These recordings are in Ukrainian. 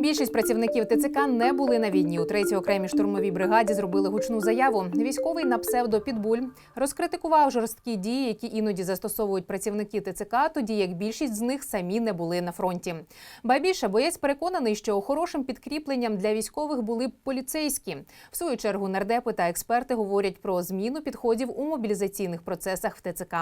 Більшість працівників ТЦК не були на війні. У третій окремій штурмовій бригаді зробили гучну заяву. Військовий на псевдо Підбуль розкритикував жорсткі дії, які іноді застосовують працівники ТЦК, тоді як більшість з них самі не були на фронті. Ба більше боєць переконаний, що хорошим підкріпленням для військових були б поліцейські. В свою чергу нардепи та експерти говорять про зміну підходів у мобілізаційних процесах в ТЦК.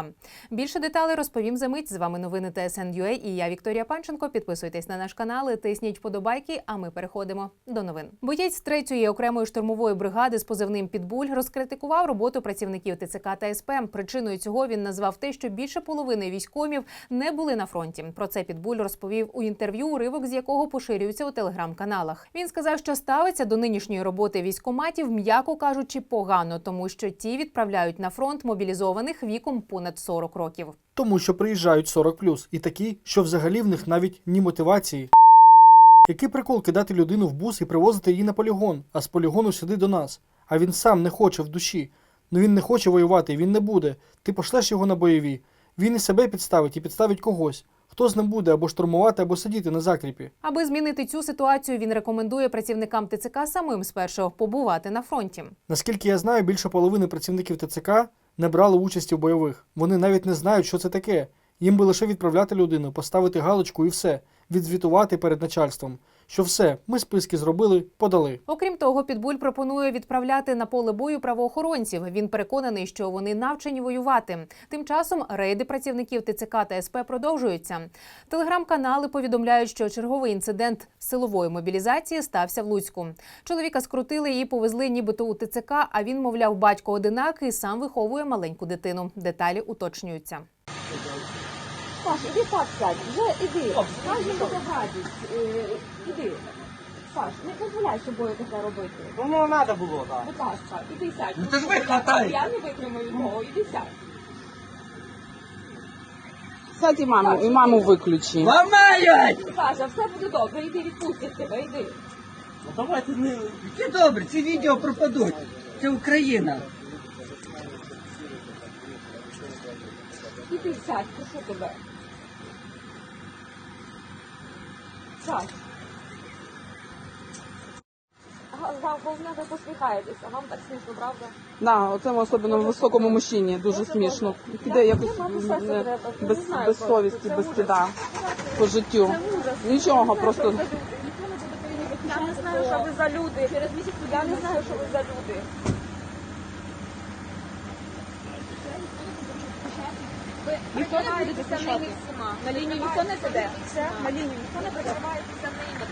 Більше деталей розповім за мить. З вами новини ТСН.UA і я Вікторія Панченко. Підписуйтесь на наш канал, тисніть вподобайки. А ми переходимо до новин. Боєць третьої окремої штурмової бригади з позивним Підбуль розкритикував роботу працівників ТЦК та СП. Причиною цього він назвав те, що більше половини військомів не були на фронті. Про це Підбуль розповів у інтерв'ю, уривок з якого поширюється у телеграм-каналах. Він сказав, що ставиться до нинішньої роботи військоматів, м'яко кажучи, погано, тому що ті відправляють на фронт мобілізованих віком понад 40 років. Тому що приїжджають 40+, і такі, що взагалі в них навіть ні мотивації. Який прикол кидати людину в бус і привозити її на полігон, а з полігону сюди до нас. А він сам не хоче в душі. Ну він не хоче воювати, він не буде. Ти пошлеш його на бойові. Він і себе підставить і підставить когось. Хто з ним буде або штурмувати, або сидіти на закріпі. Аби змінити цю ситуацію, він рекомендує працівникам ТЦК самим спершу побувати на фронті. Наскільки я знаю, більше половини працівників ТЦК не брали участі в бойових. Вони навіть не знають, що це таке. Їм би лише відправляти людину, поставити галочку і все, відзвітувати перед начальством. Що все, ми списки зробили, подали. Окрім того, Підбуль пропонує відправляти на поле бою правоохоронців. Він переконаний, що вони навчені воювати. Тим часом рейди працівників ТЦК та СП продовжуються. Телеграм-канали повідомляють, що черговий інцидент силової мобілізації стався в Луцьку. Чоловіка скрутили і повезли, нібито у ТЦК. А він, мовляв, батько одинакий, сам виховує маленьку дитину. Деталі уточнюються. Саш, іди так сядь, вже іди. Не буде гадість. Іди. Саш, не дозволяй собою таке робити. Воно треба було, так. Будь ласка, іди сядь. Ну, ти ж ви. Я не витримаю того, іди сядь. Сядь і маму, і маму виключи. Ламають! Саша, все буде добре, іди відпустять тебе, іди. Ну давайте не. Які добре, ці відео пропадуть. Це Україна. Іди сядь, прошу тебе. Головне, ви посміхаєтеся, вам так смішно, правда? Да, оцьому особливо високому мужчині дуже смішно. Піде якось не, без, без совісті, без стида по життю. Нічого, знаю, просто-. Я не знаю, що ви за люди. Через місяць я не знаю, що ви за люди. Ніхто не буде захищати? На лінію ніхто не піде? На лінію ніхто не піде?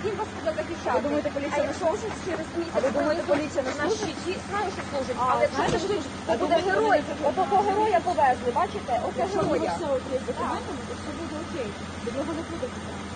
Він вас буде захищати. Ви думаєте, поліція не служить через місяць? Ви думаєте, поліція не служить? Знаю, що служить, але знаєте, що це буде герой. Отого героя повезли, бачите? Оце героя. Все окей, з документами, то все буде окей. До нього не буде питань.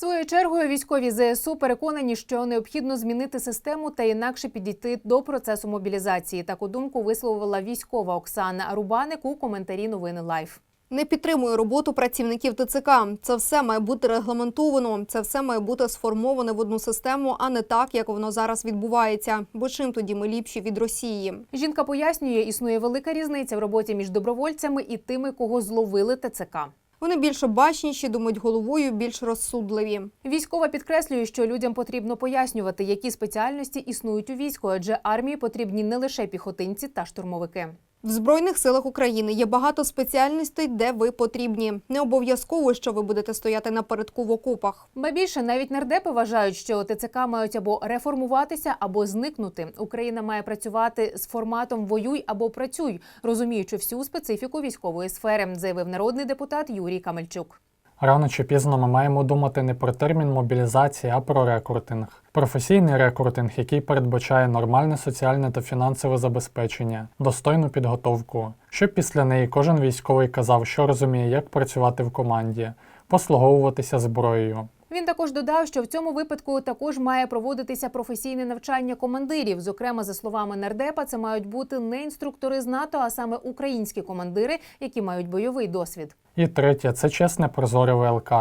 Своєю чергою військові ЗСУ переконані, що необхідно змінити систему та інакше підійти до процесу мобілізації. Таку думку висловила військова Оксана Рубаник у коментарі новини Лайф. Не підтримую роботу працівників ТЦК. Це все має бути регламентовано. Це все має бути сформоване в одну систему, а не так, як воно зараз відбувається. Бо чим тоді ми ліпші від Росії? Жінка пояснює, існує велика різниця в роботі між добровольцями і тими, кого зловили ТЦК. Вони більш бачніші, думають головою, більш розсудливі. Військова підкреслює, що людям потрібно пояснювати, які спеціальності існують у війську, адже армії потрібні не лише піхотинці та штурмовики. В збройних силах України є багато спеціальностей, де ви потрібні. Не обов'язково, що ви будете стояти напередку в окопах. Ба більше навіть нардепи вважають, що ТЦК мають або реформуватися, або зникнути. Україна має працювати з форматом воюй або працюй, розуміючи всю специфіку військової сфери, заявив народний депутат Юрій Камельчук. Рано чи пізно ми маємо думати не про термін мобілізації, а про рекрутинг. Професійний рекрутинг, який передбачає нормальне соціальне та фінансове забезпечення, достойну підготовку, щоб після неї кожен військовий казав, що розуміє, як працювати в команді, послуговуватися зброєю. Він також додав, що в цьому випадку також має проводитися професійне навчання командирів. Зокрема, за словами нардепа, це мають бути не інструктори з НАТО, а саме українські командири, які мають бойовий досвід. І третє це чесне прозоре ВЛК.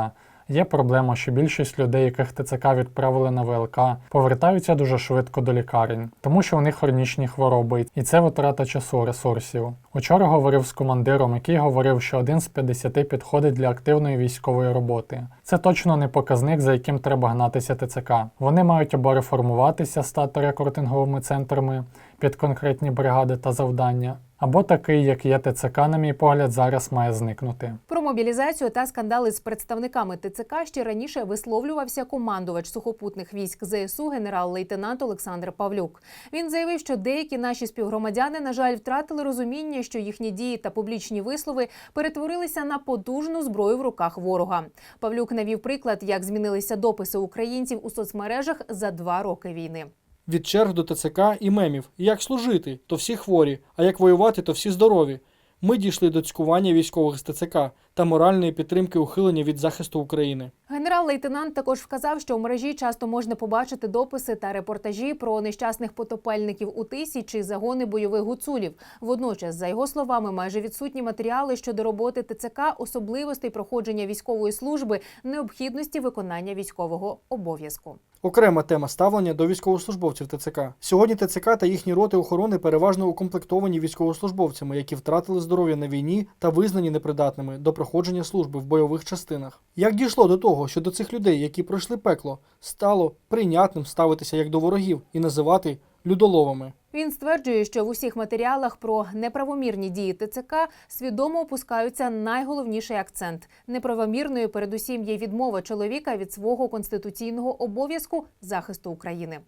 Є проблема, що більшість людей, яких ТЦК відправили на ВЛК, повертаються дуже швидко до лікарень, тому що у них хронічні хвороби, і це витрата часу ресурсів. Учора говорив з командиром, який говорив, що один з 50 підходить для активної військової роботи. Це точно не показник, за яким треба гнатися ТЦК. Вони мають або реформуватися, стати рекрутинговими центрами під конкретні бригади та завдання, або такий, як є ТЦК, на мій погляд, зараз має зникнути. Про мобілізацію та скандали з представниками ТЦК ще раніше висловлювався командувач сухопутних військ ЗСУ генерал-лейтенант Олександр Павлюк. Він заявив, що деякі наші співгромадяни, на жаль, втратили розуміння, що їхні дії та публічні вислови перетворилися на потужну зброю в руках ворога. Павлюк навів приклад, як змінилися дописи українців у соцмережах за два роки війни. Від черг до ТЦК і мемів. Як служити, то всі хворі, а як воювати, то всі здорові. Ми дійшли до цькування військових з ТЦК та моральної підтримки ухилення від захисту України. Генерал-лейтенант також вказав, що в мережі часто можна побачити дописи та репортажі про нещасних потопельників у тисі чи загони бойових гуцулів. Водночас, за його словами, майже відсутні матеріали щодо роботи ТЦК, особливостей проходження військової служби, необхідності виконання військового обов'язку. Окрема тема ставлення до військовослужбовців ТЦК. Сьогодні ТЦК та їхні роти охорони переважно укомплектовані військовослужбовцями, які втратили здоров'я на війні та визнані непридатними до проходження служби в бойових частинах. Як дійшло до того, що до цих людей, які пройшли пекло, стало прийнятним ставитися як до ворогів і називати людоловами? Він стверджує, що в усіх матеріалах про неправомірні дії ТЦК свідомо опускаються найголовніший акцент. Неправомірною передусім є відмова чоловіка від свого конституційного обов'язку захисту України.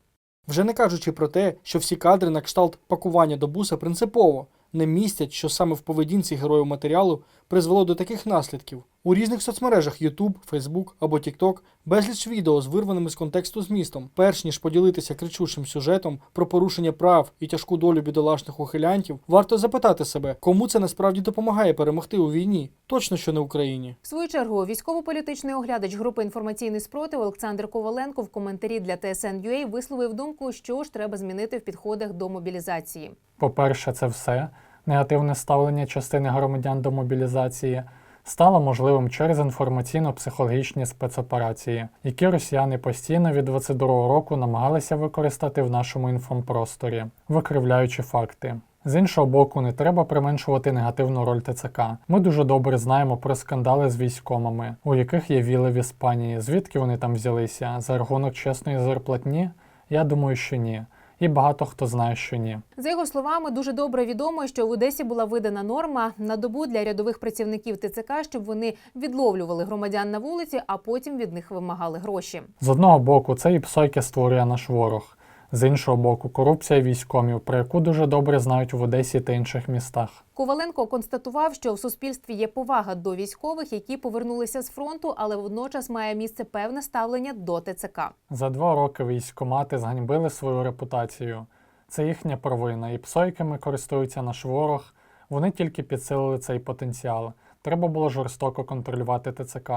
Вже не кажучи про те, що всі кадри на кшталт пакування до буса принципово не містять, що саме в поведінці героїв матеріалу призвело до таких наслідків. У різних соцмережах YouTube, Facebook або TikTok безліч відео з вирваними з контексту змістом. Перш ніж поділитися кричущим сюжетом про порушення прав і тяжку долю бідолашних ухилянтів, варто запитати себе, кому це насправді допомагає перемогти у війні. Точно, що не Україні. В свою чергу військово-політичний оглядач групи інформаційний спротив Олександр Коваленко в коментарі для TSN.ua висловив думку, що ж треба змінити в підходах до мобілізації. По-перше, це все негативне ставлення частини громадян до мобілізації стало можливим через інформаційно-психологічні спецоперації, які росіяни постійно від 22-го року намагалися використати в нашому інформпросторі, викривляючи факти. З іншого боку, не треба применшувати негативну роль ТЦК. Ми дуже добре знаємо про скандали з військомами, у яких є віли в Іспанії. Звідки вони там взялися? За рахунок чесної зарплатні? Я думаю, що ні. І багато хто знає, що ні. За його словами, дуже добре відомо, що в Одесі була видана норма на добу для рядових працівників ТЦК, щоб вони відловлювали громадян на вулиці, а потім від них вимагали гроші. З одного боку, це і псойки створює наш ворог. З іншого боку, корупція військомів, про яку дуже добре знають в Одесі та інших містах. Коваленко констатував, що в суспільстві є повага до військових, які повернулися з фронту, але водночас має місце певне ставлення до ТЦК. За два роки військомати зганьбили свою репутацію. Це їхня провина, і псойками користується наш ворог. Вони тільки підсилили цей потенціал. Треба було жорстоко контролювати ТЦК.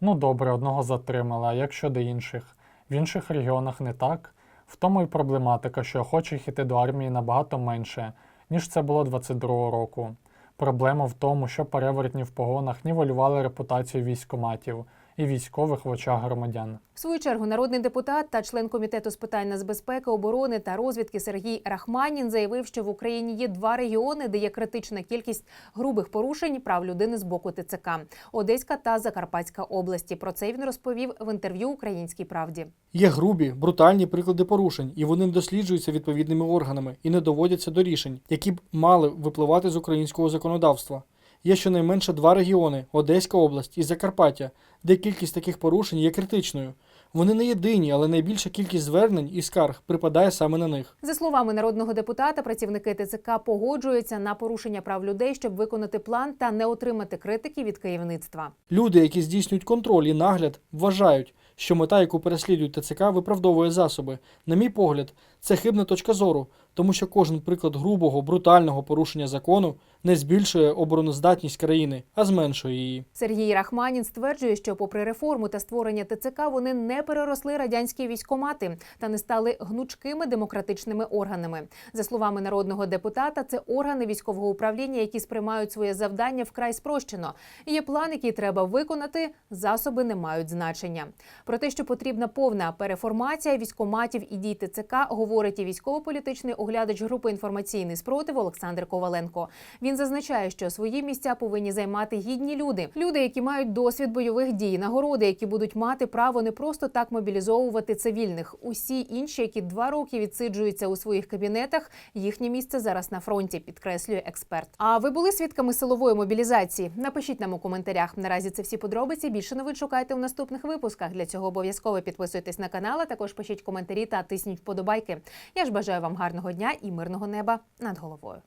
Ну добре, одного затримали, а як щодо інших? В інших регіонах не так. В тому й проблематика, що охочих іти до армії набагато менше, ніж це було 22-го року. Проблема в тому, що перевертні в погонах нівелювали репутацію військоматів і військових в очах громадян. В свою чергу народний депутат та член комітету з питань нацбезпеки, оборони та розвідки Сергій Рахманін заявив, що в Україні є два регіони, де є критична кількість грубих порушень прав людини з боку ТЦК – Одеська та Закарпатська області. Про це він розповів в інтерв'ю Українській правді. Є грубі, брутальні приклади порушень, і вони не досліджуються відповідними органами і не доводяться до рішень, які б мали випливати з українського законодавства. Є щонайменше два регіони Одеська область і Закарпаття, де кількість таких порушень є критичною. Вони не єдині, але найбільша кількість звернень і скарг припадає саме на них. За словами народного депутата, працівники ТЦК погоджуються на порушення прав людей, щоб виконати план та не отримати критики від керівництва. Люди, які здійснюють контроль і нагляд, вважають, що мета, яку переслідують ТЦК, виправдовує засоби. На мій погляд, це хибна точка зору, тому що кожен приклад грубого, брутального порушення закону не збільшує обороноздатність країни, а зменшує її. Сергій Рахманін стверджує, що, попри реформу та створення ТЦК, вони не переросли радянські військомати та не стали гнучкими демократичними органами. За словами народного депутата, це органи військового управління, які сприймають своє завдання вкрай спрощено. Є план, який треба виконати. Засоби не мають значення. Про те, що потрібна повна переформація військоматів і дій ТЦК, говорить і військово-політичний оглядач групи інформаційний спротив Олександр Коваленко. Він зазначає, що свої місця повинні займати гідні люди, люди, які мають досвід бойових дій, нагороди, які будуть мати право не просто так мобілізовувати цивільних. Усі інші, які два роки відсиджуються у своїх кабінетах, їхнє місце зараз на фронті, підкреслює експерт. А ви були свідками силової мобілізації? Напишіть нам у коментарях. Наразі це всі подробиці. Більше новин шукайте у наступних випусках. Для цього обов'язково підписуйтесь на канал, а також пишіть коментарі та тисніть вподобайки. Я ж бажаю вам гарного дня і мирного неба над головою.